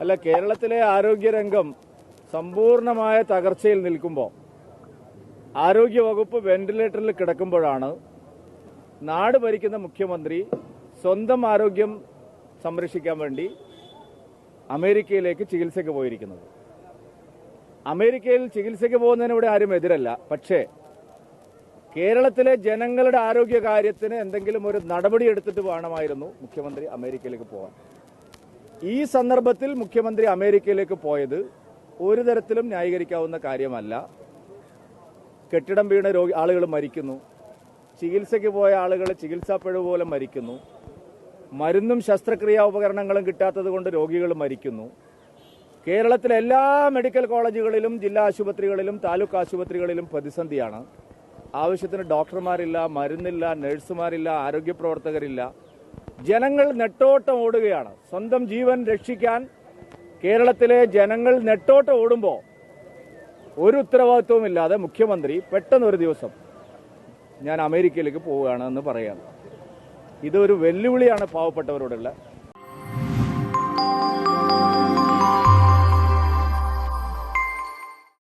അല്ല കേരളത്തിലെ ആരോഗ്യരംഗം സമ്പൂർണമായ തകർച്ചയിൽ നിൽക്കുമ്പോൾ ആരോഗ്യവകുപ്പ് വെന്റിലേറ്ററിൽ കിടക്കുമ്പോഴാണ് നാട് ഭരിക്കുന്ന മുഖ്യമന്ത്രി സ്വന്തം ആരോഗ്യം സംരക്ഷിക്കാൻ വേണ്ടി അമേരിക്കയിലേക്ക് ചികിത്സയ്ക്ക് പോയിരിക്കുന്നത്. അമേരിക്കയിൽ ചികിത്സയ്ക്ക് പോകുന്നതിന് ഇവിടെ ആരും എതിരല്ല. പക്ഷേ കേരളത്തിലെ ജനങ്ങളുടെ ആരോഗ്യ കാര്യത്തിന് എന്തെങ്കിലും ഒരു നടപടി എടുത്തിട്ട് വേണമായിരുന്നു മുഖ്യമന്ത്രി അമേരിക്കയിലേക്ക് പോകാൻ. ഈ സന്ദർഭത്തിൽ മുഖ്യമന്ത്രി അമേരിക്കയിലേക്ക് പോയത് ഒരു തരത്തിലും ന്യായീകരിക്കാവുന്ന കാര്യമല്ല. കെട്ടിടം വീണ രോഗി ആളുകൾ മരിക്കുന്നു. ചികിത്സയ്ക്ക് പോയ ആളുകൾ ചികിത്സാപ്പിഴവ് പോലെ മരിക്കുന്നു. മരുന്നും ശസ്ത്രക്രിയാ ഉപകരണങ്ങളും കിട്ടാത്തത് കൊണ്ട് രോഗികൾ മരിക്കുന്നു. കേരളത്തിലെ എല്ലാ മെഡിക്കൽ കോളേജുകളിലും ജില്ലാ ആശുപത്രികളിലും താലൂക്ക് ആശുപത്രികളിലും പ്രതിസന്ധിയാണ്. ആവശ്യത്തിന് ഡോക്ടർമാരില്ല മരുന്നില്ല നഴ്സുമാരില്ല ആരോഗ്യ പ്രവർത്തകരില്ല ജനങ്ങൾ നെട്ടോട്ടം ഓടുകയാണ്. സ്വന്തം ജീവൻ രക്ഷിക്കാൻ കേരളത്തിലെ ജനങ്ങൾ നെട്ടോട്ടം ഓടുമ്പോൾ ഒരു ഉത്തരവാദിത്വവും ഇല്ലാതെ മുഖ്യമന്ത്രി പെട്ടെന്നൊരു ദിവസം ഞാൻ അമേരിക്കയിലേക്ക് പോവുകയാണ് എന്ന് പറയാണ് ഇതൊരു വെല്ലുവിളിയാണ് പാവപ്പെട്ടവരോടുള്ള.